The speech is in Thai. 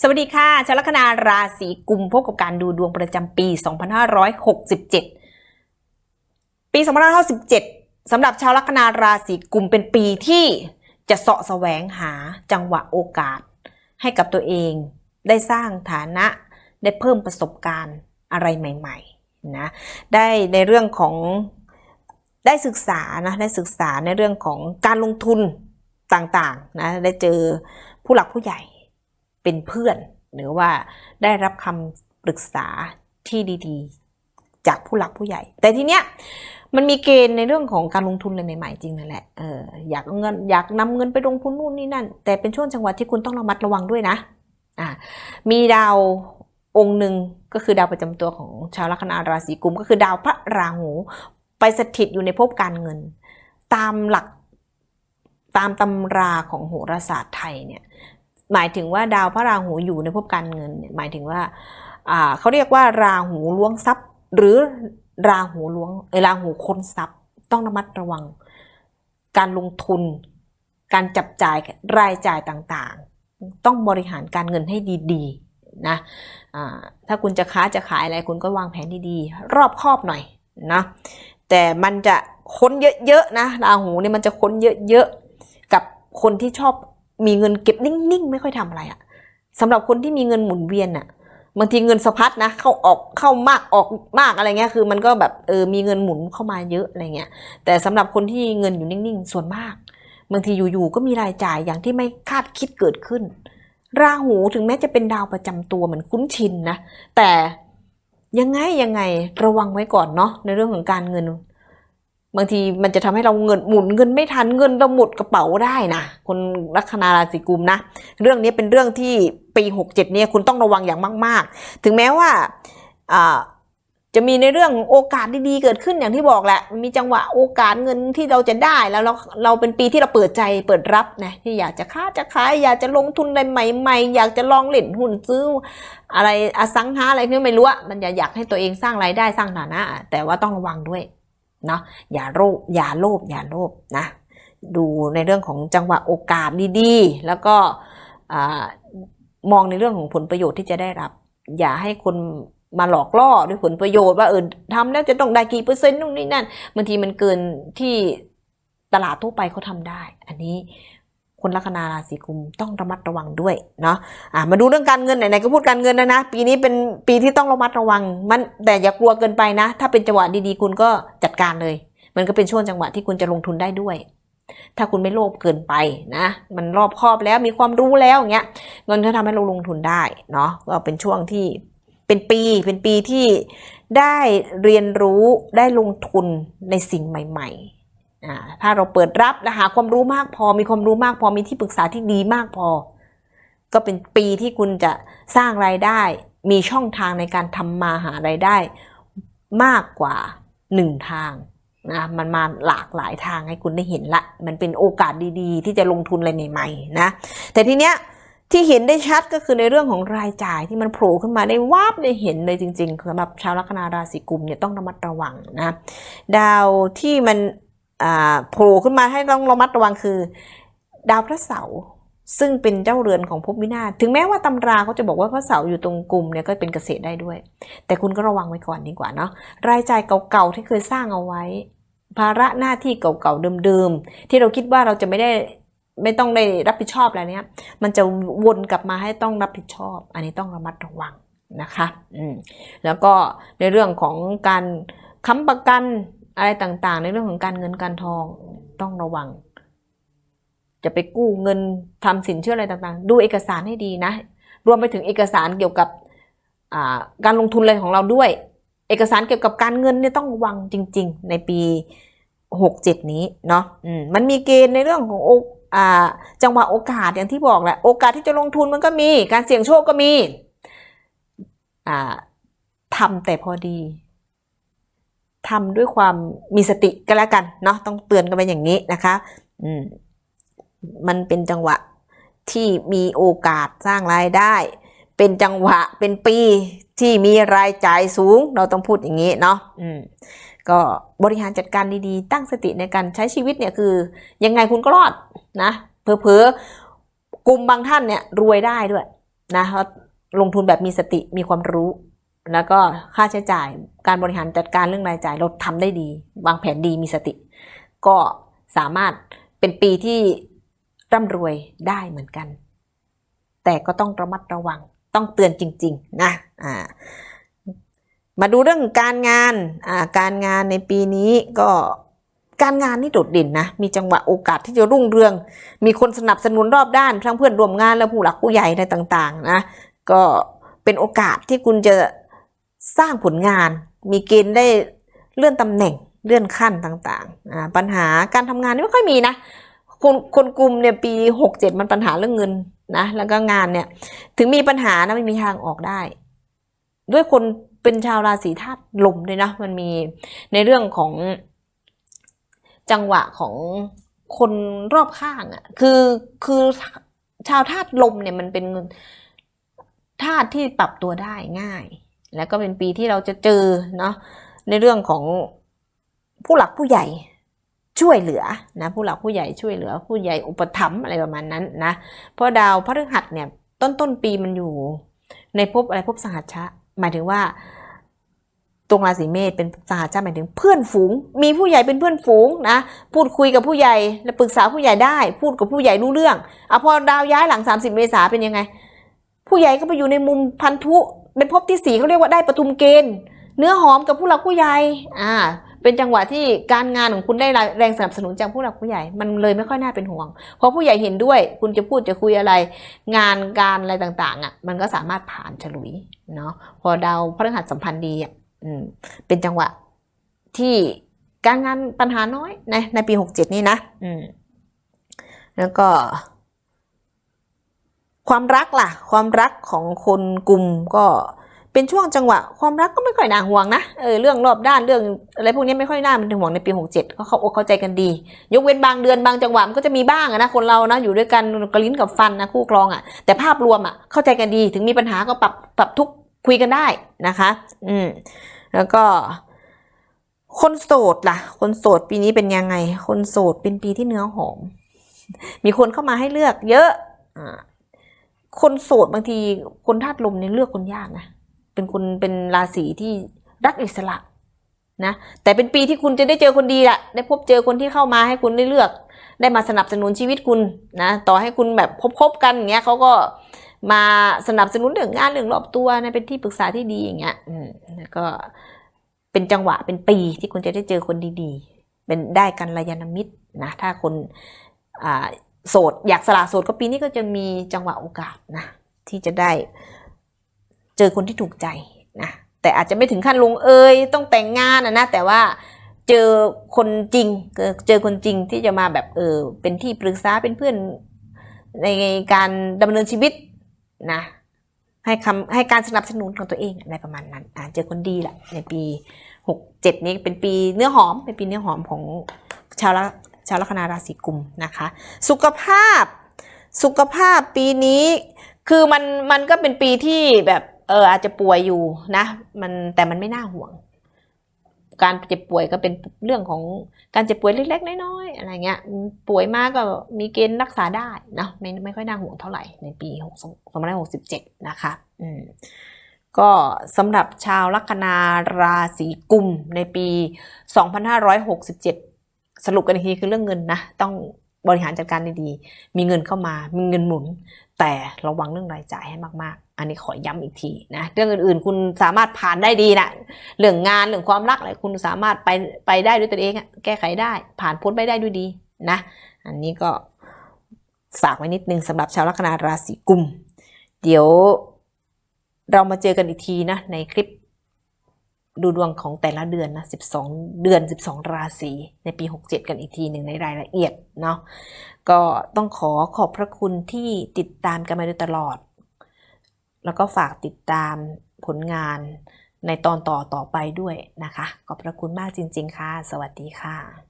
สวัสดีค่ะชาวลัคนาราศีกุมพบกับการดูดวงประจำปี 2567 ปี 2567สำหรับชาวลัคนาราศีกุมเป็นปีที่จะเสาะแสวงหาจังหวะโอกาส ให้กับตัวเอง ได้สร้างฐานะได้เพิ่มประสบการณ์อะไรใหม่ๆนะได้ในเรื่องของได้ศึกษานะได้ศึกษาในเรื่องของการลงทุนต่างๆนะได้เจอผู้หลักผู้ใหญ่ เป็นเพื่อน หรือว่าได้รับคำปรึกษาที่ดีๆ จากผู้หลักผู้ใหญ่ แต่ทีเนี้ยมันมีเกณฑ์ในเรื่องของการลงทุนอะไรใหม่ๆจริงนั่นแหละเอออยากเงินอยากนำเงินไปลงทุนนู่นนี่นั่น แต่เป็นช่วงจังหวะที่คุณต้องระมัดระวังด้วยนะอ่ามีดาวองค์หนึ่งก็คือดาวประจำตัวของชาวลัคนาราศีกุมก็คือดาวพระราหู ไปสถิตอยู่ในภพการเงิน ตามหลักตามตำราของโหราศาสตร์ไทยเนี่ย หมายถึงว่าดาวพระราหูอยู่ในภพการเงินเนี่ยหมายถึงว่าเขาเรียกว่าราหูล้วงทรัพย์ หรือราหูล้วงเอราหูค้นทรัพย์ ต้องระมัดระวัง การลงทุน การจับจ่ายรายจ่ายต่างๆ ต้องบริหารการเงินให้ดีๆนะอ่าถ้าคุณจะค้าจะขายอะไรคุณก็วางแผนดีๆ รอบคอบหน่อยนะแต่มันจะค้นเยอะๆนะราหูเนี่ยมันจะค้นเยอะๆกับคนที่ชอบ มีเงินเก็บนิ่งๆ ไม่ค่อยทำอะไรอะสำหรับคนที่มีเงินหมุนเวียนอะบางทีเงินสะพัดนะเข้าออกเข้ามากออกมากอะไรเงี้ยคือมันก็แบบเออมีเงินหมุนเข้ามาเยอะอะไรเงี้ยแต่สำหรับคนที่เงินอยู่นิ่งๆ ส่วนมากบางทีอยู่ๆก็มีรายจ่ายอย่างที่ไม่คาดคิดเกิดขึ้น ราหูถึงแม้จะเป็นดาวประจำตัวเหมือนคุ้นชินนะแต่ยังไงยังไงระวังไว้ก่อนเนาะในเรื่องของการเงิน บางทีมันจะทำให้เราเงินหมุนเงินไม่ทันเงินเราหมดกระเป๋าได้นะคนลัคนาราศีกุมนะ เรื่องนี้เป็นเรื่องที่ปี 67เนี่ยคุณต้องระวังอย่างมาก ๆ ถึงแม้ว่าจะมีในเรื่องโอกาสดีๆเกิดขึ้นอย่างที่บอกแหละมีจังหวะโอกาสเงินที่เราจะได้แล้วเราเราเป็นปีที่เราเปิดใจเปิดรับนะที่อยากจะค้าจะขายอยากจะลงทุนอะไรใหม่ ๆ อยากจะลองเล่นหุ้นซื้อ อะไรอสังหาอะไรที่ไม่รู้อะมันอยากอยากให้ตัวเองสร้างรายได้สร้างฐานะ แต่ว่าต้องระวังด้วย เนาะอย่าโลภอย่าโลภอย่าโลภนะดูในเรื่องของจังหวะโอกาสดีๆ แล้วก็มองในเรื่องของผลประโยชน์ที่จะได้รับ อย่าให้คนมาหลอกล่อด้วยผลประโยชน์ว่าเออทำแล้วจะต้องได้กี่เปอร์เซ็นต์นู่นนี่นั่นบางทีมันเกินที่ตลาดทั่วไปเขาทำได้ อันนี้ คนลัคนาราศีกุมต้องระมัดระวังด้วยเนาะะมาดูเรื่องการเงินไหนๆก็พูดการเงินนะนะ ปีนี้เป็นปีที่ต้องระมัดระวังมันแต่อย่ากลัวเกินไปนะ ถ้าเป็นจังหวะดีๆ คุณก็จัดการเลย มันก็เป็นช่วงจังหวะที่คุณจะลงทุนได้ด้วย ถ้าคุณไม่โลภเกินไปนะ มันรอบคอบแล้วมีความรู้แล้วอย่างเงี้ยเงินก็ทำให้เราลงทุนได้เนาะก็เป็นช่วงที่เป็นปีเป็นปีที่ได้เรียนรู้ได้ลงทุนในสิ่งใหม่ๆอ่ ถ้าเราเปิดรับและหาความรู้มากพอ มีความรู้มากพอ มีที่ปรึกษาที่ดีมากพอ ก็เป็นปีที่คุณจะสร้างรายได้ มีช่องทางในการทำมาหารายได้มากกว่าหนึ่งทางนะมันมาหลากหลายทางให้คุณได้เห็นละ มันเป็นโอกาสดีๆ ที่จะลงทุนอะไรใหม่ๆนะแต่ทีเนี้ยที่เห็นได้ชัดก็คือในเรื่องของรายจ่ายที่มันโผล่ขึ้นมาได้วาบได้เห็นเลยจริงๆสำหรับชาวลัคนาราศีกุมเนี่ยต้องระมัดระวังนะดาวที่มัน โผล่ขึ้นมาให้ต้องระมัดระวังคือ ดาวพระเสาร์ซึ่งเป็นเจ้าเรือนของภพวินาศถึงแม้ว่าตำราเขาจะบอกว่าพระเสาร์อยู่ตรงกลุ่มเนี่ยก็เป็นเกษตรได้ด้วย แต่คุณก็ระวังไว้ก่อนดีกว่าเนาะรายจ่ายเก่าๆที่เคยสร้างเอาไว้ ภาระหน้าที่เก่าๆเดิมๆที่เราคิดว่าเราจะไม่ได้ไม่ต้องได้รับผิดชอบอะไรเนี้ยมันจะวนกลับมาให้ต้องรับผิดชอบ อันนี้ต้องระมัดระวังนะคะอืมแล้วก็ในเรื่องของการค้ำประกัน อะไรต่างๆ ในเรื่องของการเงินการทองต้องระวัง จะไปกู้เงินทำสินเชื่ออะไรต่างๆ ดูเอกสารให้ดีนะ รวมไปถึงเอกสารเกี่ยวกับการลงทุนอะไรของเราด้วย เอกสารเกี่ยวกับการเงินเนี่ยต้องระวังจริง ๆ ในปีหกเจ็ดนี้เนาะมมันมีเกณฑ์ในเรื่องของโอจังหวะโอกาสอย่างที่บอกแหละโอกาสที่จะลงทุนมันก็มี การเสี่ยงโชคก็มีทำแต่พอดี ทำด้วยความมีสติก็แล้วกันเนาะต้องเตือนกันไปอย่างนี้นะคะอืมมันเป็นจังหวะที่มีโอกาสสร้างรายได้ เป็นจังหวะเป็นปีที่มีรายจ่ายสูง เราต้องพูดอย่างนี้เนาะอืมก็บริหารจัดการดีๆ ตั้งสติในการใช้ชีวิตเนี่ยคือ ยังไงคุณก็รอดนะเพอๆกลุ่มบางท่านเนี่ยรวยได้ด้วยนะเพราะลงทุนแบบมีสติมีความรู้ แล้วก็ค่าใช้จ่าย การบริหารจัดการเรื่องรายจ่ายเราทำได้ดี วางแผนดีมีสติ ก็สามารถเป็นปีที่ร่ำรวยได้เหมือนกัน แต่ก็ต้องระมัดระวังต้องเตือนจริง ๆ นะอ่ามาดูเรื่องการงานอ่าการงานในปีนี้ก็การงานนี่โดดเด่นนะ มีจังหวะโอกาสที่จะรุ่งเรือง มีคนสนับสนุนรอบด้าน ทั้งเพื่อนร่วมงานและผู้หลักผู้ใหญ่อะไรต่าง ๆ นะ ก็เป็นโอกาสที่คุณจะ สร้างผลงาน มีเกณฑ์ได้เลื่อนตำแหน่งเลื่อนขั้นต่างๆ ปัญหาการทำงานนี่ไม่ค่อยมีนะ คนคนกลุ่มเนี่ยปีหกเจ็ดมันปัญหาเรื่องเงินนะ แล้วก็งานเนี่ย ถึงมีปัญหานะไม่มีทางออกได้ ด้วยคนเป็นชาวราศีธาตุลมด้วยนะ มันมีในเรื่องของจังหวะของคนรอบข้างอะ่ะ คือคือชาวธาตุลมเนี่ยมันเป็นธาตุที่ปรับตัวได้ง่าย แล้วก็เป็นปีที่เราจะเจอเนาะในเรื่องของผู้หลักผู้ใหญ่ช่วยเหลือนะผู้หลักผู้ใหญ่ช่วยเหลือ ผู้ใหญ่อุปถัมภ์อะไรประมาณนั้นนะเพราะดาวพฤหัสเนี่ยต้นต้นปีมันอยู่ ในภพอะไรภพสหัชชะ หมายถึงว่า ตรงราศีเมษเป็นสหัชชะหมายถึงเพื่อนฝูง มีผู้ใหญ่เป็นเพื่อนฝูงนะพูดคุยกับผู้ใหญ่และปรึกษาผู้ใหญ่ได้ พูดกับผู้ใหญ่รู้เรื่องอะพอดาวย้ายหลัง 30 เมษาเป็นยังไง ผู้ใหญ่ก็ไปอยู่ในมุมพันธุ เป็นภพที่สี่เขาเรียกว่าได้ประทุมเกณฑ์ เนื้อหอมกับผู้หลักผู้ใหญ่อ่าเป็นจังหวะที่การงานของคุณได้แรงสนับสนุนจากผู้หลักผู้ใหญ่ มันเลยไม่ค่อยน่าเป็นห่วง เพราะผู้ใหญ่เห็นด้วย คุณจะพูดจะคุยอะไร งานการอะไรต่างๆอะ มันก็สามารถผ่านฉลุยเนาะ พอดาวพฤหัสสัมพันธ์ดีอะเป็นจังหวะที่การงานปัญหาน้อยในในปีหกเจ็ดนี้นะอืมแล้วก็ ความรักล่ะ ความรักของคนกลุ่มก็เป็นช่วงจังหวะ ความรักก็ไม่ค่อยน่าห่วงนะเออเรื่องรอบด้านเรื่องอะไรพวกนี้ไม่ค่อยน่าเป็นห่วงในปีหกเจ็ดก็เขาอกเข้าใจกันดี ยกเว้นบางเดือนบางจังหวะมันก็จะมีบ้างนะคนเรานะอยู่ด้วยกันกระลิ้นกับฟันนะคู่ครองอะแต่ภาพรวมอะเข้าใจกันดี ถึงมีปัญหาก็ปรับปรับทุกคุยกันได้นะคะ อืมแล้วก็คนโสดล่ะ คนโสดปีนี้เป็นยังไง คนโสดเป็นปีที่เนื้อหอม มีคนเข้ามาให้เลือกเยอะ อ่า คนโสดบางทีคนธาตุลมเนี่ยเลือกคนยากนะเป็นคนเป็นราศีที่รักอิสระนะแต่เป็นปีที่คุณจะได้เจอคนดีแหละได้พบเจอคนที่เข้ามาให้คุณได้เลือก ได้มาสนับสนุนชีวิตคุณนะต่อให้คุณแบบคบๆกันอย่างเงี้ยเขาก็มาสนับสนุนเรื่องงานเรื่องรอบตัวนะเป็นที่ปรึกษาที่ดีอย่างเงี้ยอืมแล้วก็เป็นจังหวะเป็นปีที่คุณจะได้เจอคนดีๆ เป็นได้กันระยาณมิตรนะถ้าคนอ่า โสด อยากสละโสดก็ปีนี้ก็จะมีจังหวะโอกาสนะที่จะได้เจอคนที่ถูกใจนะแต่อาจจะไม่ถึงขั้นลงเอยต้องแต่งงานนะนะแต่ว่าเจอคนจริงเจอคนจริงที่จะมาแบบเออเป็นที่ปรึกษาเป็นเพื่อนในการดำเนินชีวิตนะให้คำให้การสนับสนุนของตัวเองอะไรประมาณนั้นอ่าเจอคนดีแหละในปีหกเจ็ดนี้เป็นปีเนื้อหอมเป็นปีเนื้อหอมของชาวละ ชาวลัคนาราศีกุมนะคะ สุขภาพ สุขภาพปีนี้คือมันมันก็เป็นปีที่แบบเอออาจจะป่วยอยู่นะมันแต่มันไม่น่าห่วง การเจ็บป่วยก็เป็นเรื่องของการเจ็บป่วยเล็กๆน้อยๆอะไรเงี้ยป่วยมากก็มีเกณฑ์รักษาได้นะไม่ไม่ค่อยน่าห่วงเท่าไหร่ในปี6 2567 นะคะอืมก็สำหรับชาวลัคนาราศีกุมในปี 2567 สรุปกันอีกทีคือเรื่องเงินนะต้องบริหารจัดการดีๆ มีเงินเข้ามา มีเงินหมุน แต่ระวังเรื่องรายจ่ายให้มากๆ อันนี้ขอย้ำอีกทีนะ เรื่องอื่นๆ คุณสามารถผ่านได้ดีนะเรื่องงานเรื่องความรักอะไรคุณสามารถไปไปได้ด้วยตัวเองแก้ไขได้ ผ่านพ้นไปได้ด้วยดีนะ อันนี้ก็ฝากไว้นิดนึงสำหรับชาวลัคนาราศีกุม เดี๋ยวเรามาเจอกันอีกทีนะในคลิป ดูดวงของแต่ละเดือนนะ 12 เดือน 12 ราศีในปี 67 กันอีกทีหนึ่งในรายละเอียดเนาะ ก็ต้องขอขอบพระคุณที่ติดตามกันมาโดยตลอด แล้วก็ฝากติดตามผลงานในตอนต่อต่อไปด้วยนะคะ ขอบพระคุณมากจริง ๆ ค่ะ สวัสดีค่ะ